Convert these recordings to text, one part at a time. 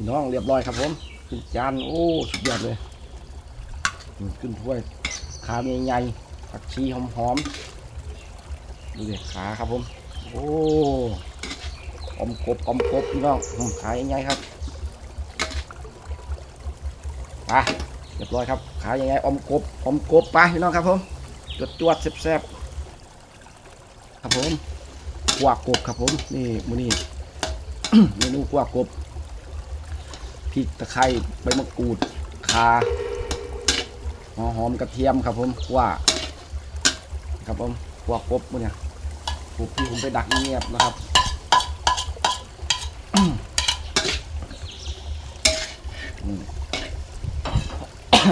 พี่น้องเรียบร้อยครับผมขึ้นจานโอ้สุดยอดเลยขึ้นถ้วยขาใหญ่ๆผักชีหอมๆดูดิขาครับผม โอ้อมกบอมกบพี่น้องขาใหญ่ๆครับไปเรียบร้อยครับขาใหญ่ๆอมกบอมกบไปพี่น้องครับผมจวดจวดๆแซ่บๆครับผมกวากกบครับผมนี่มือนี่เมนูกวากกบ พริกตะไคร้ใบมะกรูดข่าหัวหอมกระเทียมครับผมว่าครับผมกวากกบมื้อเนี่ยผูกที่ผมไปดักเงียบนะครับ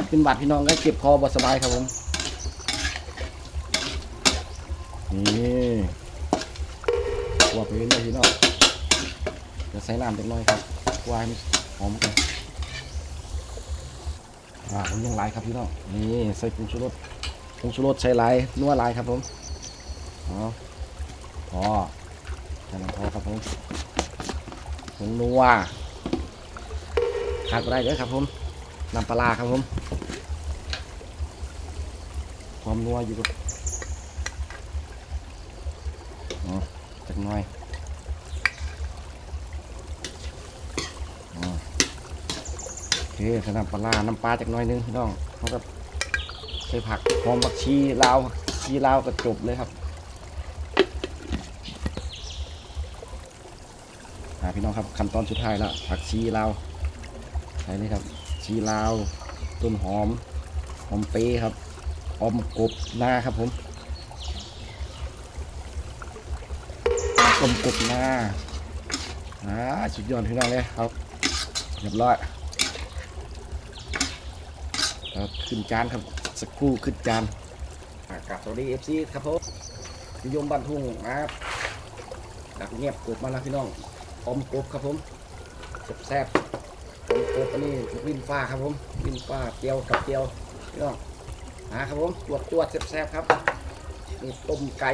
เป็นบาดพี่น้องก็เก็บคอบสบายครับผมนี่กวาดไปเรื่อยพี่น้องเดี๋ยวใส่น้ำเล็กน้อยครับวายมัน หอมกันอ่าผมยังหลครับพี่น้องนี่ใส่ผงชูรสผงชูรสใส่หลายนัวหลครับผมอ๋อพอแค่นั้นพอครับผมผงนัวขาดไม่ได้เด้อครับผมน้ำปลาครับผมความนัวอยู่กับอ๋อจักหน่อย โอ เคใส่น้ำปลาน้ำปลาจากน้อยนึงพี่น้องเขาก็ใส่ผักหอมผักชีลาวชีลาวก็จบเลยครับอ่าพี่น้องครับขั้นตอนสุดท้ายละผักชีลาวใส่นี่ครับ ชีลาว ต้นหอม หอมเปรย์ครับหอมกบหน้าครับผมต้มกบหน้าอ่าสุดยอดพี่น้องเลยครับเรียบร้อย ครับขึ้นจานครับสักครู่ขึ้นจานกับสวัสดีเอฟซีครับผมนิยมบ้านทุ่งนะครับดักเงียบกบมาแล้วพี่น้องอมกบครับผมแซ่บๆอมกบอันนี้วินฟ้าครับผมวินฟ้าเจียวกับเจียวพี่น้องมาครับผมจวดจวดๆแซ่บๆครับนี่ต้มไก่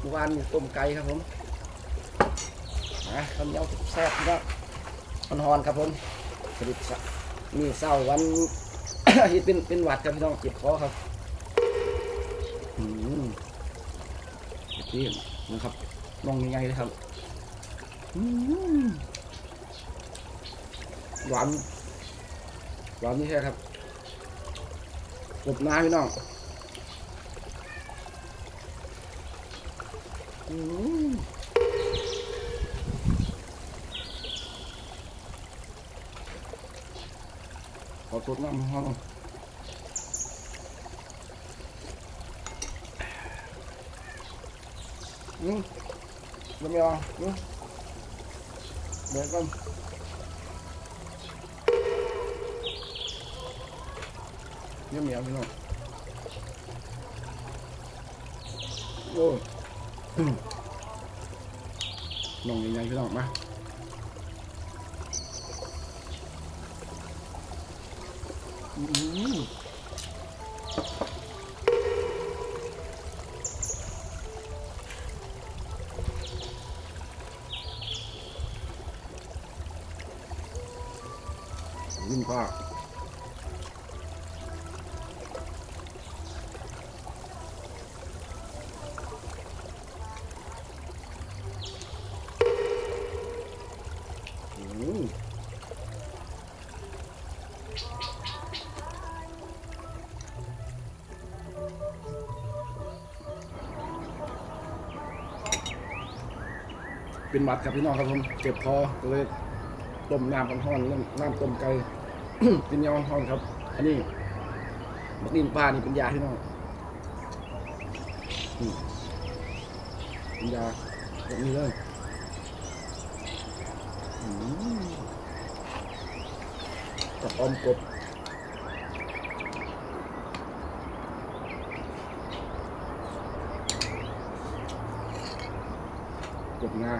เมื่อวานมีต้มไก่ครับผมมาข้าวเหนียวแซ่บพี่น้องมันฮอนครับผมสวัสดีครับนี่เศร้าวัน เฮ็ดเป็นเป็นหวัดครับพี่น้องเจ็บคอครับอืมนี่นะครับลองยังไงเลยครับอืมหวานหวานนี่ใช่ครับกบน้าพี่น้องอืม ขอตรวจน้ำห้องอืมยังไม่เอาอืม เป็นหมัดครับพี่น้องครับผมเจ็บคอก็เลยต้มน้ำร้อนๆน้ำต้มไก่เป็นยาอ่อนๆครับ อันนี้บักดินปลานี่เป็นยาพี่น้องเป็นยาแบบนี้เลยกับออมกบ กบงา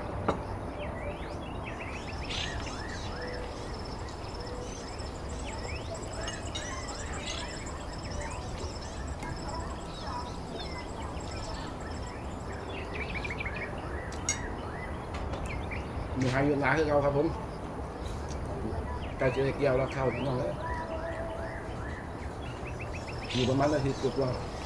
มีไฮยูนาคือเราครับผมไก่เจียวเกียวแล้วเข้าพี่น้องเลยอยู่ประมาณนาทีสุดว่าอื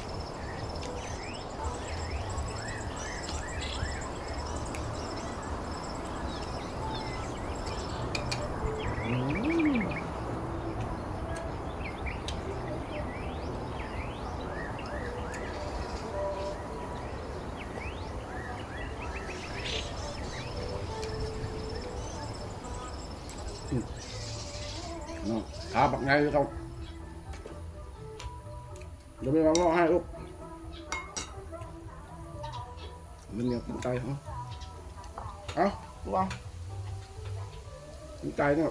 ขาบักไงเราเดี๋ยวไม่มาง้อให้ลูกมันเนี่ยกินไก่เหรอเอ้าลูกเอากินไก่เนี่ย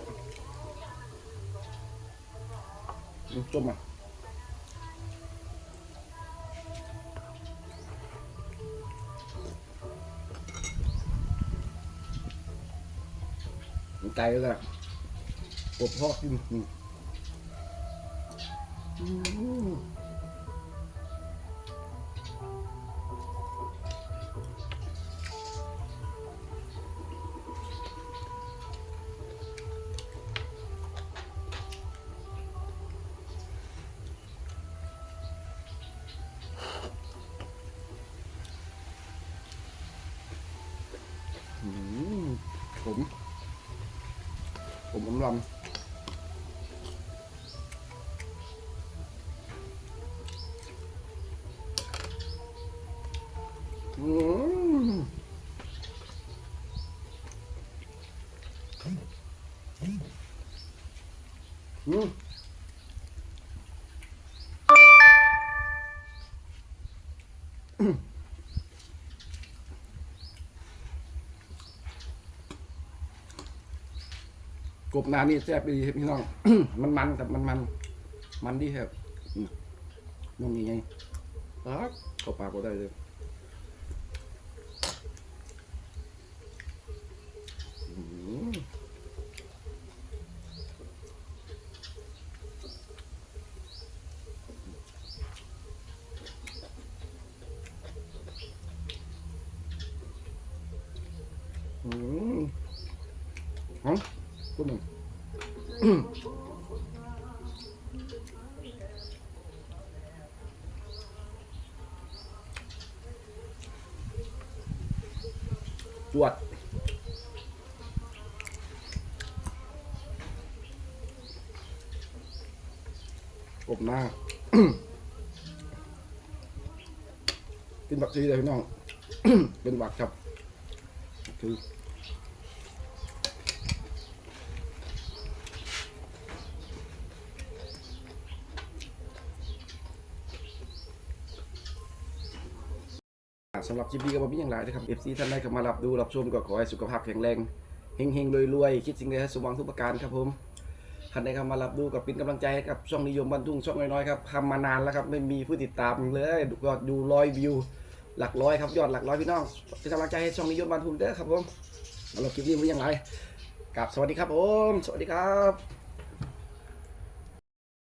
อืมต้มอะกินไก่เลย อะอบพอกินอืมอืมอืมผม ผมอมลำ อืมกบนานี่แซ่บดีพี่น้อง มันมันครับมันมัน มันดีครับอืมนุ่มยังไงครับเข้าปากก็ได้เลยอืมอืมหอม กุ้หนึ่งจวดอบหน้ากินบักซีเลยพี่น้อง เป็นบักครับคือ สำหรับคลิปนี้ก็บ่มีอย่างไรนะครับ FC ท่านใดเข้ามารับดูรับชมก็ขอให้สุขภาพแข็งแรงเฮงๆรวยๆคิดสิ่งใดให้สมหวังทุกประการครับผมท่านใดเข้ามารับดูกับเป็นกำลังใจให้กับช่องนิยมบันทุ่งช่องน้อยๆครับทำมานานแล้วครับไม่มีผู้ติดตามเลยยอดดูร้อยวิว หลักร้อยครับยอดหลักร้อยพี่น้องเป็นกำลังใจให้ช่องนิยมบันทุ่งเด้อครับผมสำหรับคลิปนี้มีอย่างไรกับสวัสดีครับผม สวัสดีครับ